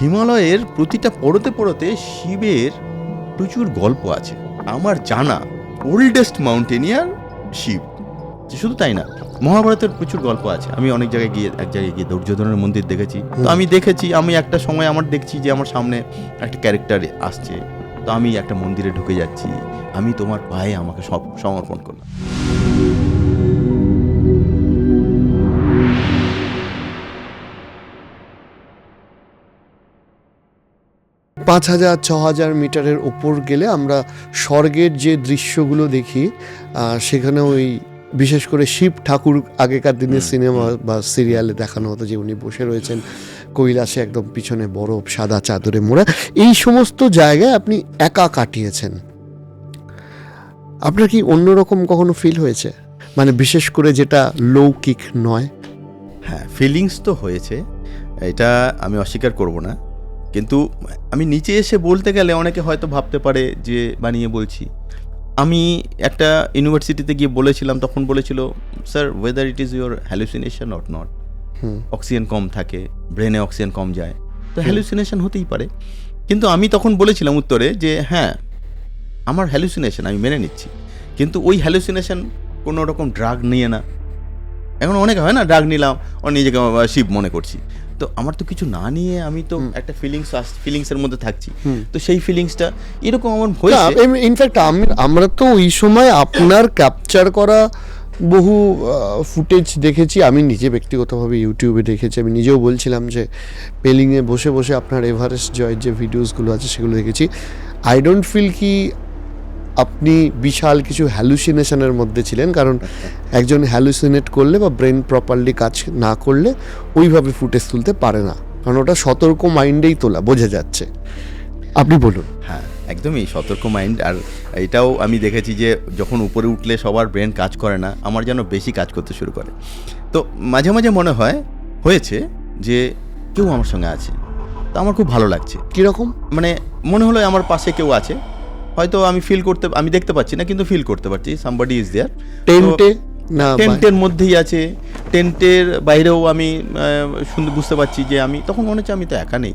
হিমালয়ের প্রতিটা পড়তে পড়তে শিবের প্রচুর গল্প আছে। আমার জানা ওল্ডেস্ট মাউন্টেনিয়ার শিব। শুধু তাই না, মহাভারতের প্রচুর গল্প আছে। আমি অনেক জায়গায় গিয়ে, এক জায়গায় গিয়ে দুর্যোধনের মন্দির দেখেছি। তো আমি দেখেছি, আমি একটা সময় আমার দেখছি যে আমার সামনে একটা ক্যারেক্টার আসছে। তো আমি একটা মন্দিরে ঢুকে যাচ্ছি। আমি তোমার পায়ে আমাকে সব সমর্পণ করলাম। পাঁচ হাজার ছ হাজার মিটারের ওপর গেলে আমরা স্বর্গের যে দৃশ্যগুলো দেখি সেখানে ওই বিশেষ করে শিব ঠাকুর আগেকার দিনের সিনেমা বা সিরিয়ালে দেখানো হতো যে উনি বসে রয়েছেন কৈলাসে একদম পিছনে বরফ সাদা চাদরে মোড়া। এই সমস্ত জায়গায় আপনি একা কাটিয়েছেন। আপনার কি অন্যরকম কখনো ফিল হয়েছে? মানে বিশেষ করে যেটা লৌকিক নয়। হ্যাঁ ফিলিংস তো হয়েছে। এটা আমি অস্বীকার করব না। কিন্তু আমি নিচে এসে বলতে গেলে অনেকে হয়তো ভাবতে পারে যে বানিয়ে বলছি। আমি একটা ইউনিভার্সিটিতে গিয়ে বলেছিলাম তখন বলেছিল sir whether it is your hallucination or not oxygen কম থাকে ব্রেনে অক্সিজেন কম যায়। তো হ্যালুসিনেশন হতেই পারে। কিন্তু আমি তখন বলেছিলাম উত্তরে যে হ্যাঁ আমার হ্যালুসিনেশন আমি মেনে নিচ্ছি। কিন্তু ওই হ্যালুসিনেশন কোনো রকম ড্রাগ নিয়ে না। এখন অনেক হয় না ড্রাগ নিলাম ও নিজেকে শিব মনে করছি। তো আমার তো কিছু না নিয়ে আমি তো একটা ফিলিংস ফিলিংসের মধ্যে থাকছি। তো সেই ফিলিংসটা এরকম আমার হয়েছে। ইনফ্যাক্ট আমি আমরা তো ওই সময় আপনার ক্যাপচার করা বহু ফুটেজ দেখেছি। আমি নিজে ব্যক্তিগতভাবে ইউটিউবে দেখেছি। আমি নিজেও বলছিলাম যে পেলিংয়ে বসে বসে আপনার এভারেস্ট জয়ের যে ভিডিওসগুলো আছে সেগুলো দেখেছি। আই ডোন্ট ফিল কি আপনি বিশাল কিছু হ্যালুসিনেশনের মধ্যে ছিলেন কারণ একজন হ্যালুসিনেট করলে বা ব্রেন প্রপারলি কাজ না করলে ওইভাবে ফুটেজ তুলতে পারে না। কারণ ওটা সতর্ক মাইন্ডেই তোলা বোঝা যাচ্ছে। আপনি বলুন। হ্যাঁ একদমই সতর্ক মাইন্ড আর এটাও আমি দেখেছি যে যখন উপরে উঠলে সবার ব্রেন কাজ করে না আমার যেন বেশি কাজ করতে শুরু করে। তো মাঝে মাঝে মনে হয় হয়েছে যে কেউ আমার সঙ্গে আছে। তো আমার খুব ভালো লাগছে। কীরকম? মানে মনে হলো আমার পাশে কেউ আছে হয়তো আমি ফিল করতে আমি দেখতে পাচ্ছি না কিন্তু ফিল করতে পারছি সামবাডি ইজ দেয়ার টেন্টে না টেন্টের মধ্যেই আছে। টেন্টের বাইরেও আমি শুনতে বুঝতে পারছি যে আমি তখন মনে হচ্ছে আমি তো একা নেই।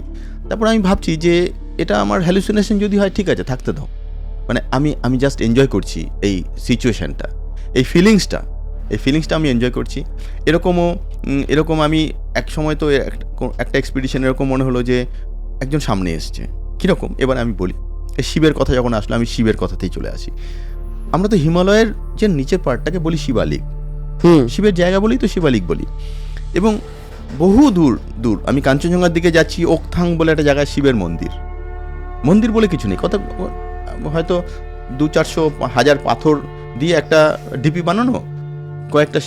তারপর আমি ভাবছি যে এটা আমার হ্যালুসিনেশন যদি হয় ঠিক আছে থাকতে দাও। মানে আমি আমি জাস্ট এনজয় করছি এই সিচুয়েশনটা এই ফিলিংসটা এই ফিলিংসটা আমি এনজয় করছি। এরকমও এরকম আমি এক সময় তো একটা এক্সপিডিশন এরকম মনে হলো যে একজন সামনে এসছে। কীরকম? এবার আমি বলি। শিবের কথা যখন আসলো আমি শিবের কথাতেই চলে আসি। আমরা তো হিমালয়ের যে নিচের পার্টটাকে বলি শিবালিক। হুম। শিবের জায়গা বলি তো শিবালিক বলি। এবং বহু দূর দূর আমি কাঞ্চনজঙ্ঘার দিকে যাচ্ছি ওকথাং বলে একটা জায়গায় শিবের মন্দির। মন্দির বলে কিছু নেই। কত হয়তো দু চারশো হাজার পাথর দিয়ে একটা ডিপি বানানো কয়েকটা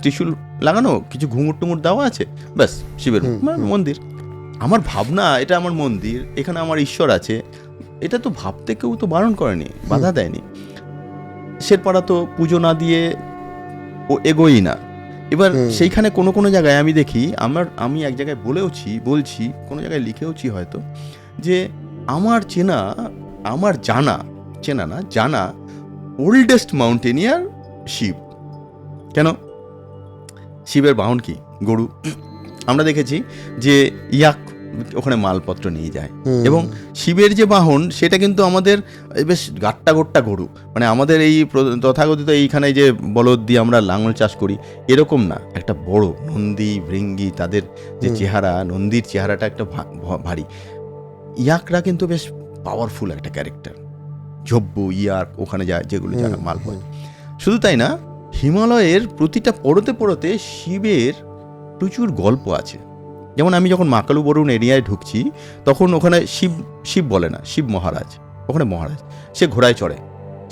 ত্রিশূল লাগানো কিছু ঘুঙুর টুঙুর দেওয়া আছে ব্যাস শিবের মানে মন্দির। আমার ভাবনা এটা আমার মন্দির এখানে আমার ঈশ্বর আছে এটা তো ভাবতে কেউ তো বারণ করেনি বাধা দেয়নি। শেরপাড়া তো পুজো না দিয়ে ও এগোই না। এবার সেইখানে কোনো কোনো জায়গায় আমি দেখি আমার আমি এক জায়গায় বলেওছি বলছি কোনো জায়গায় লিখেওছি হয়তো যে আমার চেনা আমার জানা চেনা না জানা ওল্ডেস্ট মাউন্টেনিয়ার শিব। কেন? শিবের বাহন কি? গরু। আমরা দেখেছি যে ইয়াক ওখানে মালপত্র নিয়ে যায়। এবং শিবের যে বাহন সেটা কিন্তু আমাদের বেশ গাট্টা গোট্টা গরু। মানে আমাদের এই তথাকথিত এইখানে যে বলদ দিয়ে আমরা লাঙল চাষ করি এরকম না। একটা বড় নন্দী ভৃঙ্গি তাদের যে চেহারা নন্দীর চেহারাটা একটা ভারী। ইয়াকরা কিন্তু বেশ পাওয়ারফুল একটা ক্যারেক্টার ঝব্বু ইয়াক ওখানে যায় যেগুলো যারা মাল বয় শুধু তাই না হিমালয়ের প্রতিটা পড়তে পড়তে শিবের প্রচুর গল্প আছে। যেমন আমি যখন মাকালু বরুণ এরিয়ায় ঢুকছি, তখন ওখানে শিব শিব বলে না, শিব মহারাজ, ওখানে মহারাজ, সে ঘোড়ায় চড়ে,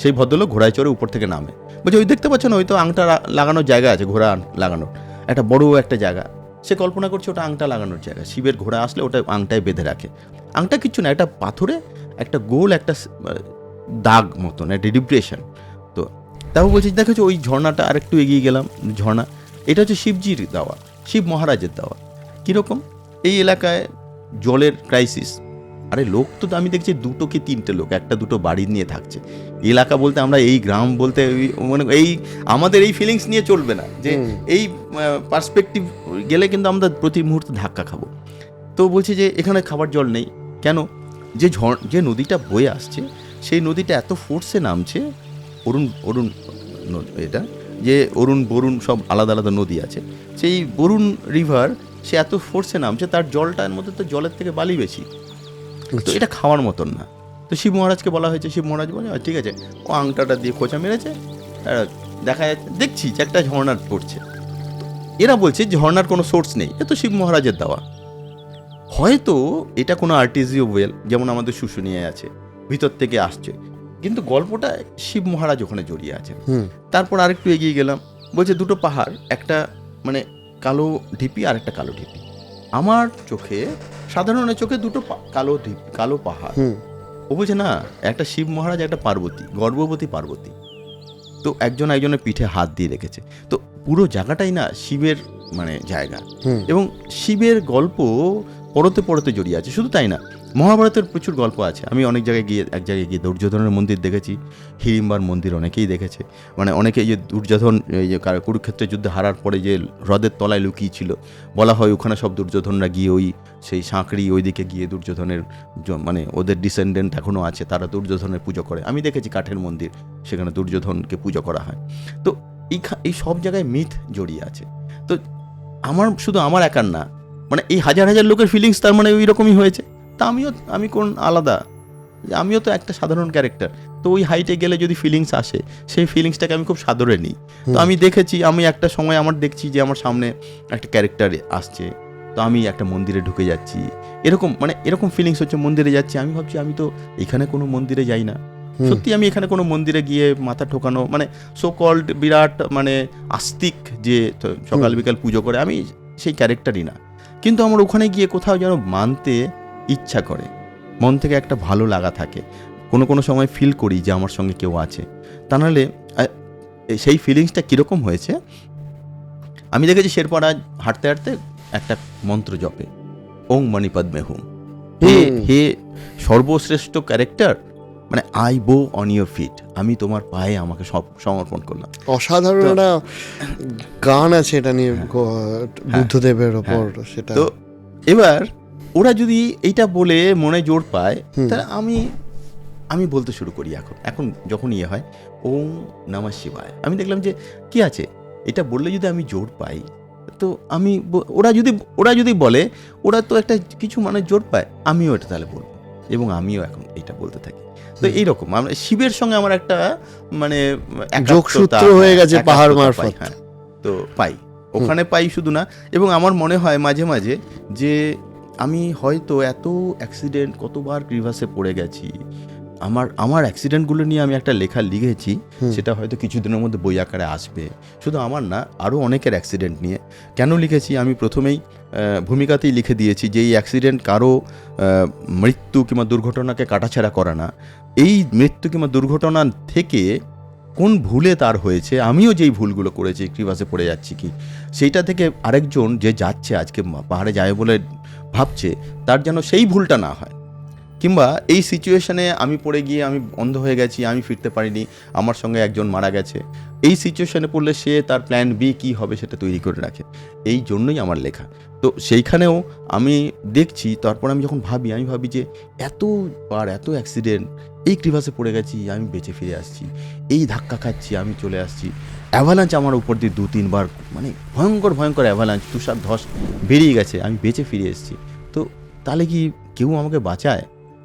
সেই ভদ্রলোক ঘোড়ায় চড়ে উপর থেকে নামে। বলছে, ওই দেখতে পাচ্ছেন, ওই তো আংটা লাগানোর জায়গা আছে, ঘোড়া লাগানোর, একটা বড় একটা জায়গা। সে কল্পনা করছে, ওটা আংটা লাগানোর জায়গা, শিবের ঘোড়া আসলে ওটা আংটায় বেঁধে রাখে। আংটা কিচ্ছু না, একটা পাথরে একটা গোল, একটা দাগ মতন, একটা ডিপ্রেশন। তো তারপর বলছি, দেখেছ, ওই ঝর্ণাটা আরেকটু এগিয়ে গেলাম, ঝর্ণা। এটা হচ্ছে শিবজির দেওয়া, শিব মহারাজের দেওয়া। কীরকম? এই এলাকায় জলের ক্রাইসিস আরে লোক তো আমি দেখছি দুটো কি তিনটে লোক একটা দুটো বাড়ি নিয়ে থাকছে। এলাকা বলতে আমরা এই গ্রাম বলতে মানে এই আমাদের এই ফিলিংস নিয়ে চলবে না। যে এই পার্সপেক্টিভ গেলে কিন্তু আমরা প্রতি মুহূর্তে ধাক্কা খাব। তো বলছি যে এখানে খাবার জল নেই। কেন? যে ঝড় যে নদীটা বয়ে আসছে সেই নদীটা এত ফোর্সে নামছে অরুণ অরুণ এটা যে অরুণ বরুণ সব আলাদা আলাদা নদী আছে। সেই বরুণ রিভার সে এত ফোর্সে নামছে তার জলটার মধ্যে তো জলের থেকে বালি বেশি। তো এটা খাওয়ার মতন না। তো শিব মহারাজকে বলা হয়েছে শিব মহারাজ বলে "আচ্ছা, ঠিক আছে ও আংটাটা দিয়ে খোঁচা মেরেছে দেখা যাচ্ছে দেখছি যে একটা ঝর্ণার পড়ছে। এরা বলছে ঝর্ণার কোনো সোর্স নেই এ তো শিব মহারাজের দেওয়া। হয়তো এটা কোনো আর্টিজিও ওয়েল যেমন আমাদের শুশুনিয়ে আছে ভিতর থেকে আসছে। কিন্তু গল্পটা শিব মহারাজ ওখানে জড়িয়ে আছে তারপর আরেকটু এগিয়ে গেলাম বলছে দুটো পাহাড় একটা মানে কালো ঢিপি আর একটা কালো ঢিপি। আমার চোখে সাধারণ চোখে দুটো কালো ঢিপ কালো পাহাড়। ও বলছে না একটা শিব মহারাজ একটা পার্বতী গর্ভবতী পার্বতী। তো একজন একজনের পিঠে হাত দিয়ে রেখেছে। তো পুরো জায়গাটাই না শিবের মানে জায়গা। এবং শিবের গল্প পরতে পড়তে জড়িয়ে আছে। শুধু তাই না মহাভারতের প্রচুর গল্প আছে। আমি অনেক জায়গায় গিয়ে, এক জায়গায় গিয়ে দুর্যোধনের মন্দির দেখেছি। হিড়িম্বার মন্দির অনেকেই দেখেছে। মানে অনেকে যে দুর্যোধন, এই যে কুরুক্ষেত্রের যুদ্ধে হারার পরে যে হ্রদের তলায় লুকিয়ে ছিল বলা হয় ওখানে সব দুর্যোধনরা গিয়ে ওই সেই সাঁকড়ি ওইদিকে গিয়ে দুর্যোধনের মানে ওদের ডিসেন্ডেন্ট এখনও আছে, তারা দুর্যোধনের পুজো করে। আমি দেখেছি কাঠের মন্দির, সেখানে দুর্যোধনকে পুজো করা হয়। তো এই এই সব জায়গায় মিথ জড়িয়ে আছে। তো আমার, শুধু আমার একার না মানে এই হাজার হাজার লোকের ফিলিংস তার মানে ওই রকমই হয়েছে। তা আমিও আমি কোন আলাদা? যে আমিও তো একটা সাধারণ ক্যারেক্টার তো ওই হাইটে গেলে যদি ফিলিংস আসে সেই ফিলিংসটাকে আমি খুব সাদরে নিই। তো আমি দেখেছি আমি একটা সময় আমার দেখছি যে আমার সামনে একটা ক্যারেক্টার আসছে। তো আমি একটা মন্দিরে ঢুকে যাচ্ছি। এরকম মানে এরকম ফিলিংস হচ্ছে মন্দিরে যাচ্ছি। আমি ভাবছি আমি তো এখানে কোনো মন্দিরে যাই না। সত্যি আমি এখানে কোনো মন্দিরে গিয়ে মাথা ঠোকানো মানে সো কল্ড বিরাট মানে আস্তিক যে সকাল বিকাল পুজো করে আমি সেই ক্যারেক্টারই না। কিন্তু আমার ওখানে গিয়ে কোথাও যেন মানতে ইচ্ছা করে। মন থেকে একটা ভালো লাগা থাকে। কোনো কোনো সময় ফিল করি যে আমার সঙ্গে কেউ আছে। তা নাহলে সেই ফিলিংসটা কীরকম হয়েছে? আমি দেখেছি শেরপাড়া হাঁটতে হাঁটতে একটা মন্ত্র জপে। ওং মণিপদ্মে হুম। হে হে সর্বশ্রেষ্ঠ ক্যারেক্টার মানে আই বো অন ইউর ফিট আমি তোমার পায়ে আমাকে সব সমর্পণ করলাম। অসাধারণ একটা গান আছে এটা নিয়ে বুদ্ধদেবের ওপর সেটা। তো এবার ওরা যদি এইটা বলে মনে জোর পায় তাহলে আমি আমি বলতে শুরু করি এখন। এখন যখন ইয়ে হয় ওম নমঃ শিবায়। আমি দেখলাম যে কি আছে? এটা বললে যদি আমি জোর পাই তো আমি ওরা যদি ওরা যদি বলে ওরা তো একটা কিছু মানে জোর পায় আমিও এটা তাহলে বলব। এবং আমিও এখন এটা বলতে থাকি। তো। এইরকম আমরা শিবের সঙ্গে আমার একটা মানে যোগসূত্র হয়ে গেছে একাত্মতা পাহাড় পাই, মারফত। হ্যাঁ। তো পাই। ওখানে পাই শুধু না এবং আমার মনে হয় মাঝে মাঝে যে আমি হয়তো এত অ্যাক্সিডেন্ট কতবার ক্রিভাসে পড়ে গেছি। আমার আমার অ্যাক্সিডেন্টগুলো নিয়ে আমি একটা লেখা লিখেছি সেটা হয়তো কিছুদিনের মধ্যে বই আকারে আসবে। শুধু আমার না আরও অনেকের অ্যাক্সিডেন্ট নিয়ে। কেন লিখেছি? আমি প্রথমেই ভূমিকাতেই লিখে দিয়েছি যে এই অ্যাক্সিডেন্ট কারও মৃত্যু কিংবা দুর্ঘটনাকে কাটাছেড়া করে না। এই মৃত্যু কিংবা দুর্ঘটনা থেকে কোন ভুলে তার হয়েছে? আমিও যেই ভুলগুলো করেছি ক্রিভাসে পড়ে যাচ্ছি কি? সেইটা থেকে আরেকজন যে যাচ্ছে আজকে পাহাড়ে যায় বলে ভাবছে তার যেন সেই ভুলটা না হয়। কিংবা এই সিচুয়েশানে আমি পড়ে গিয়ে আমি অন্ধ হয়ে গেছি, আমি ফিরতে পারিনি, আমার সঙ্গে একজন মারা গেছে। এই সিচুয়েশানে পড়লে সে তার প্ল্যান বি কী হবে সেটা তৈরি করে রাখে। এই জন্যই আমার লেখা। তো সেইখানেও আমি দেখছি, তারপর আমি যখন ভাবি, আমি ভাবি যে এতবার এত অ্যাক্সিডেন্ট এই ক্রিভাসে পড়ে গেছি, আমি বেঁচে ফিরে আসছি, এই ধাক্কা খাচ্ছি, আমি চলে আসছি। অ্যাভালাঞ্চ আমার উপর দিয়ে দু তিনবার মানে ভয়ঙ্কর ভয়ঙ্কর অ্যাভালাঞ্চ তুষার ধস বেরিয়ে গেছে আমি বেঁচে ফিরে এসেছি। তো তাহলে কি কেউ আমাকে বাঁচায়?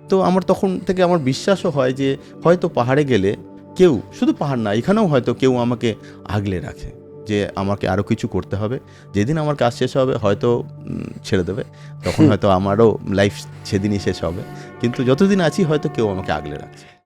তো আমার তখন থেকে আমার বিশ্বাসও হয় যে হয়তো পাহাড়ে গেলে কেউ শুধু পাহাড় না এখানেও হয়তো কেউ আমাকে আগলে রাখে যে আমাকে আরও কিছু করতে হবে। যেদিন আমার কাজ শেষ হবে হয়তো ছেড়ে দেবে তখন হয়তো আমারও লাইফ সেদিনই শেষ হবে। কিন্তু যতদিন আছি হয়তো কেউ আমাকে আগলে রাখছে।